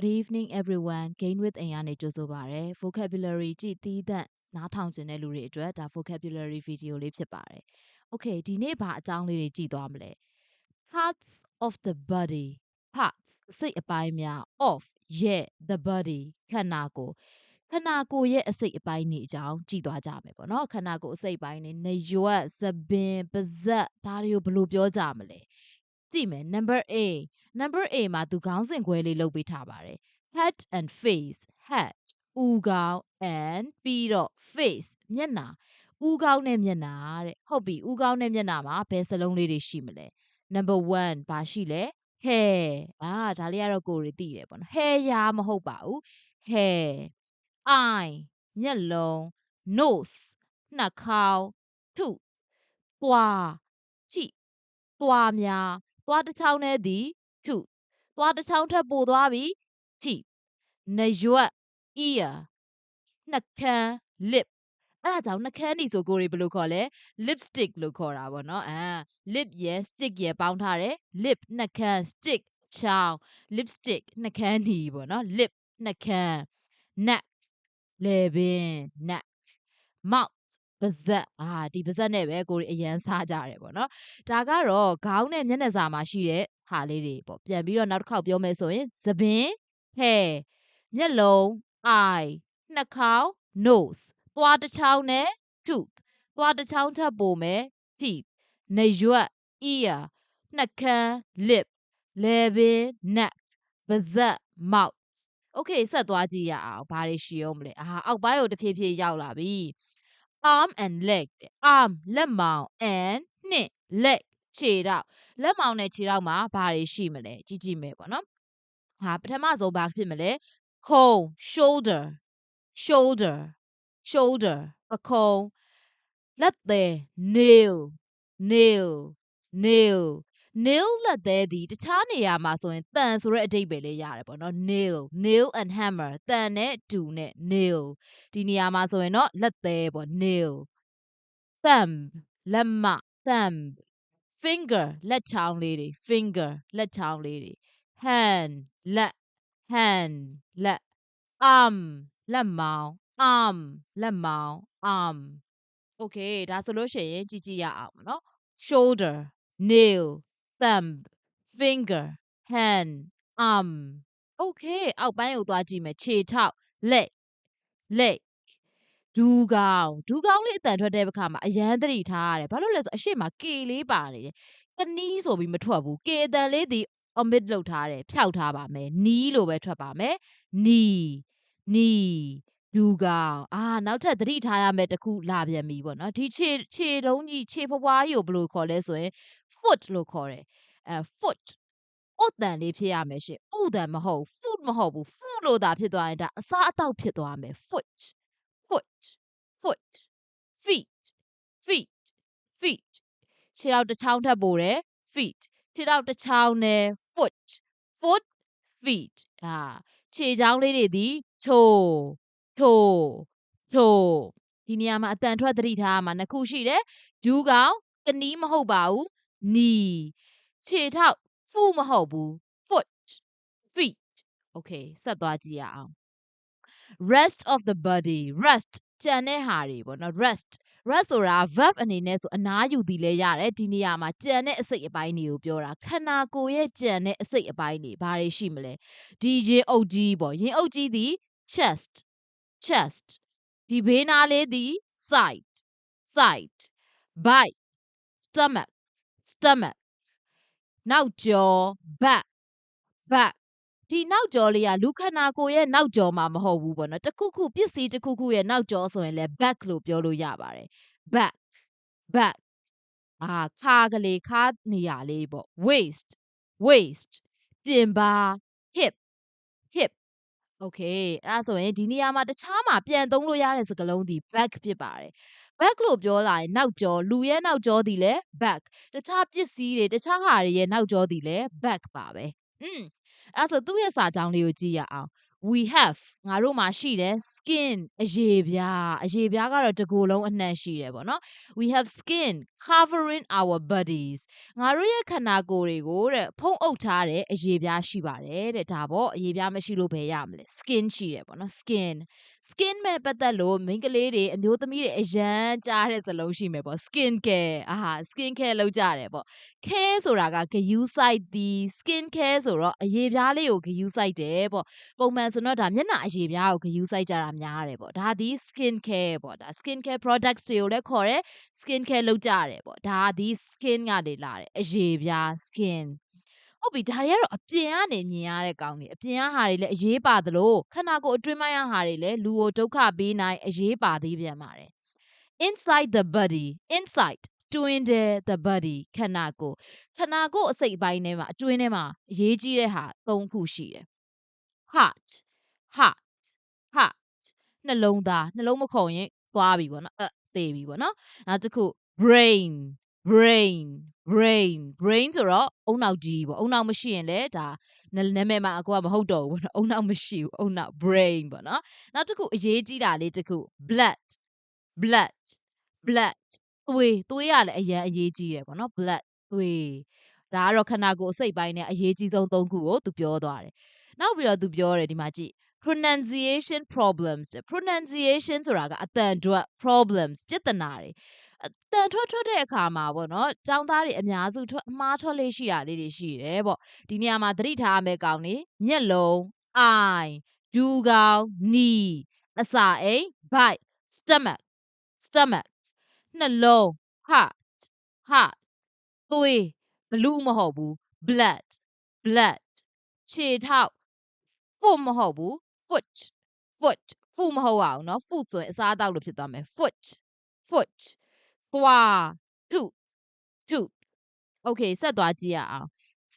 Good evening everyone gain with အိမ်ကနေကြိုဆိုပါရယ် vocabulary ကြည့်သီးသန့်နားထောင်ကျင်တဲ့လူတွေအတွက်ဒါ vocabulary video လေးဖြစ်ပါတယ် Okay ဒီနေ့ဘာအကြောင်းလေးတွေကြည့်သွားမလဲ parts of the body parts စိတ်အပိုင်းများ of ရဲ့ the body ခန္ဓာကိုယ်ခန္ဓာကိုယ်ရဲ့အစိတ်အပိုင်းတွေအကြောင်းကြည့်သွားကြမယ်ပေါ့နော်ခန္ဓာကိုယ်အစိတ်ပိုင်းတွေနေရွက်သပင်ပါးစပ်ဒါတွေကိုဘယ်လိုပြောကြမလဲ ကြည့်မယ် number A number A မှာသူခေါင်းစဉ်ခွဲလေးလုပ်ပေးထားပါတယ် head and face head ဦးခေါင်း and ပြီးတော့ face မျက်နှာဦးခေါင်းနဲ့မျက်နှာတဲ့ဟုတ်ပြီဦးခေါင်းနဲ့မျက်နှာမှာဘယ်စလုံးလေးတွေရှိမလဲ number 1ဘာရှိလဲ hair အာဒါလေးကတော့ကိုယ်တွေသိတယ်ပေါ့နော် hair ရာမဟုတ်ပါဘူး hair eye မျက်လုံး nose နှာခေါင်း tooth သွားကြည့်သွားများ သွားတစ်ချောင်းနဲ့သည် tooth သွားတစ်ချောင်းထပ်ပိုသွားပြီ teeth နရွက် ear နှာခမ်း lip အဲ့ဒါကြောင့်နှာခမ်းนี่ဆိုကိုယ်တွေဘယ်လိုခေါ်လဲ lipstick လို့ခေါ်တာပေါ့နော်အာ lip ရယ် stick ရယ်ပေါင်းထားတယ် lip နှာခမ်း stick ချောင်း lipstick နှာခမ်းนี่ပေါ့နော် lip နှာခမ်း neck လေပင် neck mouth ပါဇက်အာဒီပါဇက်နဲ့ပဲကိုယ်အရန်စားကြရတယ်ပေါ့နော်ဒါကတော့ခေါင်းနဲ့မျက်နှာစာမှာရှိတဲ့ဟာလေးတွေပေါ့ပြန်ပြီးတော့နောက်တစ်ခေါက်ပြောမယ်ဆိုရင်သပင် hair မျက်လုံး eye နှာခေါင်း nose သွားတစ်ချောင်းနဲ့ tooth သွားတစ်ချောင်းထပ်ပိုမယ် teeth နရွက် ear နှာခမ်း lip လေပင် neck ပါဇက် mouth โอเคဆက်သွားကြည့်ရအောင်ဘာတွေရှိအောင်မလဲအာအောက်ပိုင်းကိုတဖြည်းဖြည်းရောက်လာပြီ arm and leg arm လက်မောင်း and နှင့် leg ခြေထောက်လက်မောင်းနဲ့ခြေထောက်မှာဘာတွေရှိမလဲကြည့်ကြည့်မယ်ပေါ့နော်ဟာပထမဆုံးဘာဖြစ်မလဲခုံ shoulder shoulder shoulder ပခုံးလက်သေး nail nail nail nail လက်သေးဒီတခြားနေရာမှာဆိုရင်တန်ဆိုတဲ့အဓိပ္ပာယ်လေးရတယ်ပေါ့နော် nail nail and hammer တန်နဲ့တူနဲ့ nail ဒီနေရာမှာဆိုရင်တော့လက်သေးပေါ့ nail thumb လက်မ thumb finger လက်ချောင်းလေးတွေ finger လက်ချောင်းလေးတွေ hand လက် hand လက် arm လက်မောင်း arm လက်မောင်း arm okay ဒါဆိုလို့ရှိရင်ကြည့်ကြည့်ရအောင်နော် shoulder nail thumb finger hand arm okay အောက်ပိုင်းကိုသွားကြည့်မယ်ခြေထောက် leg leg ဒူးကောင်းဒူးကောင်းလေးအတန်ထွက်တဲ့အခါမှာအရန်သတိထားရတယ်ဘာလို့လဲဆိုအရှိမ K လေးပါနေတယ်ကနီးဆိုပြီးမထွက်ဘူး K အတန်လေးဒီ omit လုပ်ထားတယ်ဖြောက်ထားပါမယ်နီးလို့ပဲထွက်ပါမယ်နီးနီး ဒူးကောင်းအာနောက်ထပ်သတိထားရမယ်တခုလာပြန်ပြီပေါ့နော်ဒီခြေခြေလုံးကြီးခြေဖွားဖွားကြီးကိုဘယ်လိုခေါ်လဲဆိုရင် foot လို့ခေါ်တယ်အဲ foot ဥတန်လေးဖြစ်ရမယ်ရှင်ဥတန်မဟုတ် food မဟုတ်ဘူး food လို့သာဖြစ်သွားရင်ဒါအစားအသောက်ဖြစ်သွားမယ် foot foot foot feet feet feet ခြေထောက်တစ်ချောင်းထပ်ပို့တယ် feet ခြေထောက်တစ်ချောင်းနဲ့ foot foot feet အာခြေချောင်းလေးတွေဒီချိုး ချိုးချိုးဒီနေရာမှာအတန်ထွက်သတိထားရမှာနှစ်ခုရှိတယ်ဒူးကောင်ကနီးမဟုတ်ပါဘူးနီခြေထောက် fu မဟုတ်ဘူး foot feet okay ဆက်သွားကြည့်ရအောင် rest of the body rest ကြံတဲ့ဟာတွေပေါ့နော် rest rest ဆိုတာ verb အနေနဲ့ဆိုအနားယူသည်လဲရတယ်ဒီနေရာမှာကြံတဲ့အစိတ်အပိုင်းတွေကိုပြောတာခန္ဓာကိုယ်ရဲ့ကြံတဲ့အစိတ်အပိုင်းတွေဘာတွေရှိမလဲဒီရင်အုပ်ကြီးပေါ့ရင်အုပ်ကြီးသည် chest chest ဒီဘေးနားလေးသည် side side bite stomach stomach နောက်ကျော် back back ဒီနောက်ကျော်လေးကလူခန္ဓာကိုယ်ရဲ့နောက်ကျော်မှာမဟုတ်ဘူးပေါ့နော်တခုခုပစ္စည်းတခုခုရဲ့နောက်ကျော်ဆိုရင်လည်း back လို့ပြောလို့ရပါတယ် back back အာခါကလေးခါနေရလေးပေါ့ waist waist တင်ပါ hip hip okay အဲ့ဒါဆိုရင်ဒီနေရာမှာတခြားမှာပြန်သုံးလို့ရတဲ့စကားလုံးဒီ back ဖြစ်ပါတယ် back လို့ပြောလာရင်နောက်ကျော်လူရဲ့နောက်ကျော်ဒီလဲ back တခြားပစ္စည်းတွေတခြားဟာတွေရဲ့နောက်ကျော်ဒီလဲ back ပါပဲอืมအဲ့ဆိုသူ့ရဲ့စာကြောင်းလေးကိုကြည့်ရအောင် we have ငါတို့မှာရှိတယ် skin အရေပြားအရေပြားကတော့တကိုယ်လုံးအနှံ့ရှိတယ်ပေါ့နော် we have skin covering our bodies ငါတို့ရဲ့ခန္ဓာကိုယ်တွေကိုတဲ့ဖုံးအုပ်ထားတဲ့အရေပြားရှိပါတယ်တဲ့ဒါပေါ့အရေပြားမရှိလို့ဘယ်ရမလဲ skin ရှိတယ်ပေါ့နော် skin skin မဲ့ပတ်သက်လို့မိန်းကလေးတွေအမျိုးသမီးတွေအရန်ကြားတဲ့စလုံးရှိမယ်ပေါ့ skin care အာဟာ skin care လောက်ကြတယ်ပေါ့ care ဆိုတာကဂယူးစိုက်သည် skin care ဆိုတော့အရေပြားလေးကိုဂယူးစိုက်တယ်ပေါ့ပုံမှန်ဆိုတော့ဒါမျက်နှာအရေပြားကိုဂယူးစိုက်ကြတာများတယ်ပေါ့ဒါသည် skin care ပေါ့ဒါ skin care products တွေကိုလည်းခေါ်တယ် skin care လောက်ကြတယ်ပေါ့ဒါသည် skin ကနေလာတယ်အရေပြား skin ဟုတ်ပြီဒါတွေကတော့အပြင်ကနေမြင်ရတဲ့ကောင်းတွေအပြင်ကဟာတွေလည်းအရေးပါသလိုခန္ဓာကိုယ်အတွင်းပိုင်းကဟာတွေလည်းလူကိုဒုက္ခပေးနိုင်အရေးပါသေးပြန်ပါတယ် inside the body inside တွင်းတဲ့ the body ခန္ဓာကိုယ်ခန္ဓာကိုယ်အစိတ်အပိုင်းထဲမှာအတွင်းထဲမှာအရေးကြီးတဲ့ဟာ၃ခုရှိတယ် heart heart heart နှလုံးသားနှလုံးမခုန်ရင်သွားပြီပေါ့နော်အဲသေပြီပေါ့နော်နောက်တစ်ခု brain brain brain brain ဆိုတော့အုံနောက်ကြီးပေါ့အုံနောက်မရှိရင်လည်းဒါနာမည်မှာအကွာမဟုတ်တော့ဘူးပေါ့နော်အုံနောက်မရှိဘူးအုံနောက် brain ပေါ့နော်နောက်တစ်ခုအရေးကြီးတာလေးတစ်ခု blood blood blood သွေးသွေးရလည်းအရန်အရေးကြီးတယ်ပေါ့နော် blood သွေးဒါကတော့ခန္ဓာကိုယ်အစိတ်ပိုင်းနဲ့အရေးကြီးဆုံး၃ခုကိုသူပြောသွားတယ် နောက်ပြီးတော့သူပြောတယ်ဒီမှာကြည့် pronunciation problems pronunciation ဆိုတာကအတန်တွက် problems ပြဿနာတွေအတန်ထွက်ထွက်တဲ့အခါမှာပေါ့နော်ចောင်းသားတွေအများစုထွက်အမားထွက်လေးရှိတာလေးတွေရှိတယ်ပေါ့ဒီနေရာမှာသတိထားရမယ့်ကောင်နေမျက်လုံး eye ဒူးကောင် knee အစာအိမ် bite stomach stomach နှလုံး heart heart သွေးဘလူးမဟုတ်ဘူး blood blood ခြေထောက် foot မဟုတ်ဘူး foot foot foot မဟုတ်ပါဘူးเนาะ foot ဆိုရင်အစားအသောက်လို့ဖြစ်သွားမယ် foot foot သွား tooth tooth okay ဆက်သွားကြည့်ရအောင်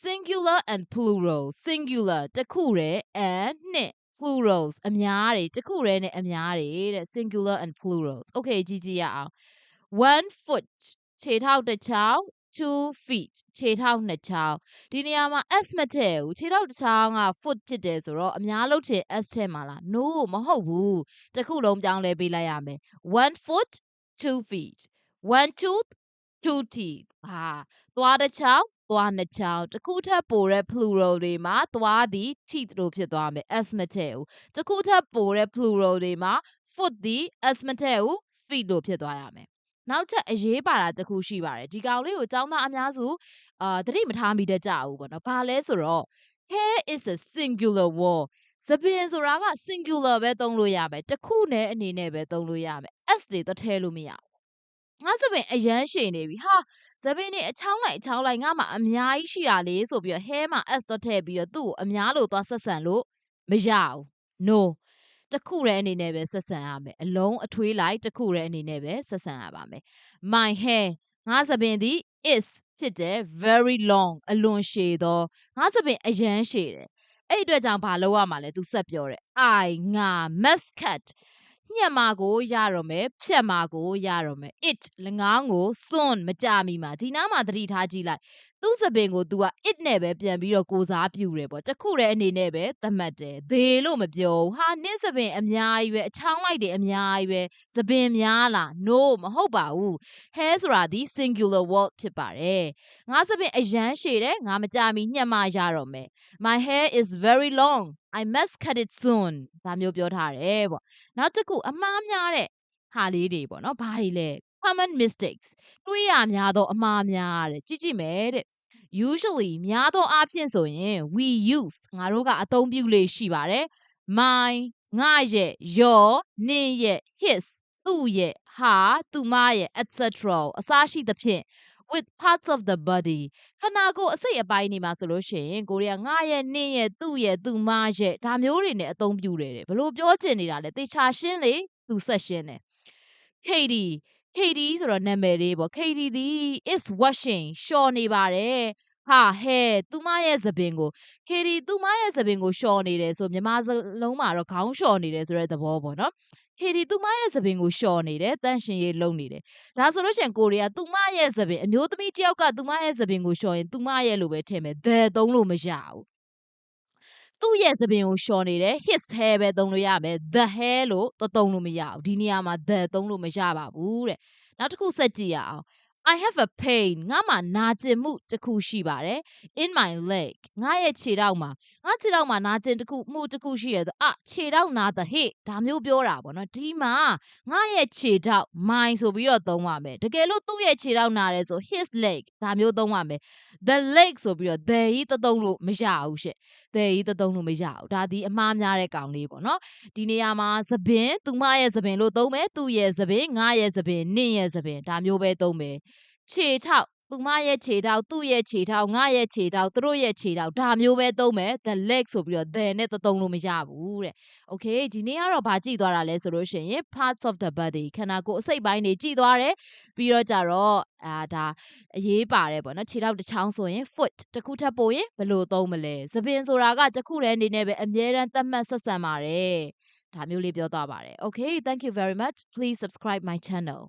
singular and plural singular တခုတည်း and နှစ် plurals အများတွေတခုတည်းနဲ့အများတွေတဲ့ singular and plurals okay ကြည့်ကြည့်ရအောင် one foot ခြေထောက်တစ်ချောင်း 2 feet ခြေထောက်နှစ်ချောင်းဒီနေရာမှာ s မထည့်ဘူးခြေထောက်တစ်ချောင်းက foot ဖြစ်တယ်ဆိုတော့အများလုံးချင် s ထည့်မှာလား no မဟုတ်ဘူးတစ်ခုလုံးပြောင်းလဲပေးလိုက်ရမယ် one foot 2 feet one tooth two teeth ဟာသွားတစ်ချောင်းသွားနှစ်ချောင်းတစ်ခုထပ်ပိုတဲ့ plural တွေမှာသွားသည် teeth လို့ဖြစ်သွားမယ် s မထည့်ဘူးတစ်ခုထပ်ပိုတဲ့ plural တွေမှာ foot သည် s မထည့်ဘူး feet လို့ဖြစ်သွားရမယ် နောက်ထပ်အရေးပါတာတစ်ခုရှိပါတယ်ဒီကောင်လေးကိုចောင်းသားအများစုအာသတိမထားမိတတ်ကြဘူးပေါ့နော်ဘာလဲဆိုတော့ hair is a singular word စပင်ဆိုတာက singular ပဲသုံးလို့ရမယ်တစ်ခုနဲ့အနေနဲ့ပဲသုံးလို့ရမယ် s တွေတော့ထဲလို့မရဘူးငါစပင်အရန်ရှိနေပြီဟာစပင်နေအချောင်းလိုက်အချောင်းလိုက်ငါမှအများကြီးရှိတာလေဆိုပြီးတော့ hair မှာ s တော့ထည့်ပြီးတော့သူ့ကိုအများလို့သွားဆက်ဆံလို့မရဘူး no တခုတည်းအနေနဲ့ပဲဆက်ဆံရမယ်အလုံးအထွေးလိုက်တခုတည်းအနေနဲ့ပဲဆက်ဆံရပါမယ် my hair ငါစပင်သည် is ဖြစ်တယ် very long အလွန်ရှည်သောငါစပင်အရန်ရှည်တယ်အဲ့ဒီအတွက်ကြောင့်ဘာလုပ်ရမှာလဲသူဆက်ပြောတယ် I ငါ must cut ညက်မာကိုရတော့မယ်ဖြတ်မာကိုရတော့မယ် it လငန်းကို soon မကြမီမှာဒီနားမှာသတိထားကြည့်လိုက်သူ့စပင်ကို तू က it နဲ့ပဲပြန်ပြီးတော့ကိုစားပြုတယ်ပေါ့တခုတည်းအနေနဲ့ပဲသတ်မှတ်တယ် they လို့မပြောဘူးဟာနင့်စပင်အများကြီးပဲအချောင်းလိုက်တယ်အများကြီးပဲစပင်များလား no မဟုတ်ပါဘူး hair ဆိုတာဒီ singular word ဖြစ်ပါတယ်ငါစပင်အရန်ရှည်တယ်ငါမကြမီညက်မရတော့မယ် my hair is very long i must cut it soon ဒါမျိုးပြောထားတယ်ပေါ့နောက်တစ်ခုအမှားများတဲ့ဟာလေးတွေပေါ့နော်ဘာတွေလဲ common mistakes တွေးရများသောအမှားများတဲ့ကြည့်ကြည့်မယ်တဲ့ usually များသောအားဖြင့်ဆိုရင် we use ငါတို့ကအသုံးပြုလေရှိပါတယ် my ငါရဲ့ your နင့်ရဲ့ his သူ့ရဲ့ဟာသူမရဲ့ etc အစားရှိသဖြင့် with parts of the body ခန္ဓာကိုယ်အစိတ်အပိုင်းတွေမှာဆိုလို့ရှိရင်ကိုရီးယားငါရဲ့နင့်ရဲ့သူ့ရဲ့သူမရဲ့ဒါမျိုးတွေနဲ့အသုံးပြုတယ်ဘလို့ပြောချင်နေတာလဲတေချာရှင်းလေသူဆက်ရှင်းတယ် Katie Katie ဆိုတော့နာမည်လေးပေါ့ Katie ဒီ is washing ရှော်နေပါတယ်ဟာဟဲသူမရဲ့သပင်ကို Katie သူမရဲ့သပင်ကိုရှော်နေတယ်ဆိုမြန်မာစလုံးမှာတော့ခေါင်းရှော်နေတယ်ဆိုတဲ့သဘောပေါ့နော် Katie သူမရဲ့သပင်ကိုရှော်နေတယ်တန့်ရှင်ရေးလုပ်နေတယ်ဒါဆိုလို့ရှိရင်ကိုရီးယားသူမရဲ့သပင်အမျိုးသမီးတယောက်ကသူမရဲ့သပင်ကိုရှော်ရင်သူမရဲ့လို့ပဲထင်မယ် the သုံးလို့မရဘူးသူ့ရဲ့သပင်ကိုလျှော်နေတယ် his hair ပဲသုံးလို့ရမယ် the hair လို့တော့သုံးလို့မရဘူးဒီနေရာမှာ the သုံးလို့မရပါဘူးတဲ့နောက်တစ်ခုဆက်ကြည့်ရအောင် I have a pain ငါမှာနာကျင်မှုတစ်ခုရှိပါတယ် in my leg ငါရဲ့ခြေထောက်မှာငါခြေထောက်မှာနာကျင်တစ်ခုမှုတစ်ခုရှိရဆိုอ่ะခြေထောက်နာ the hit ဒါမျိုးပြောတာပေါ့နော်ဒီမှာငါရဲ့ခြေထောက် my ဆိုပြီးတော့သုံးပါမယ်တကယ်လို့သူ့ရဲ့ခြေထောက်နာတယ်ဆို his leg ဒါမျိုးသုံးပါမယ် the leg ဆိုပြီးတော့ the ကြီးတသုံးလို့မရဘူးရှင့် the ကြီးတသုံးလို့မရဘူးဒါဒီအမှားများတဲ့ကောင်လေးပေါ့နော်ဒီနေရာမှာသပင်သူမရဲ့သပင်လို့သုံးမယ်သူ့ရဲ့သပင်ငါရဲ့သပင်နင့်ရဲ့သပင်ဒါမျိုးပဲသုံးမယ် ခြေထောက်သူမရဲ့ခြေထောက်သူ့ရဲ့ခြေထောက်ငါရဲ့ခြေထောက်သူတို့ရဲ့ခြေထောက်ဒါမျိုးပဲသုံးမယ် the leg ဆိုပြီးတော့ the နဲ့တသုံးလို့မရဘူးတဲ့ okay ဒီနေ့ကတော့ဗာကြည့်သွားတာလဲဆိုလို့ရှိရင် parts of the body ခန္ဓာကိုယ်အစိတ်ပိုင်းတွေကြည့်သွားတယ်ပြီးတော့ကြတော့အာဒါအရေးပါတယ်ပေါ့နော်ခြေထောက်တစ်ချောင်းဆိုရင် foot တစ်ခုထပ်ပို့ရင်ဘယ်လိုသုံးမလဲသပင်ဆိုတာကတစ်ခုတည်းအနေနဲ့ပဲအမြဲတမ်းသတ်မှတ်ဆက်ဆံပါတယ်ဒါမျိုးလေးပြောသွားပါတယ် okay thank you very much please subscribe my channel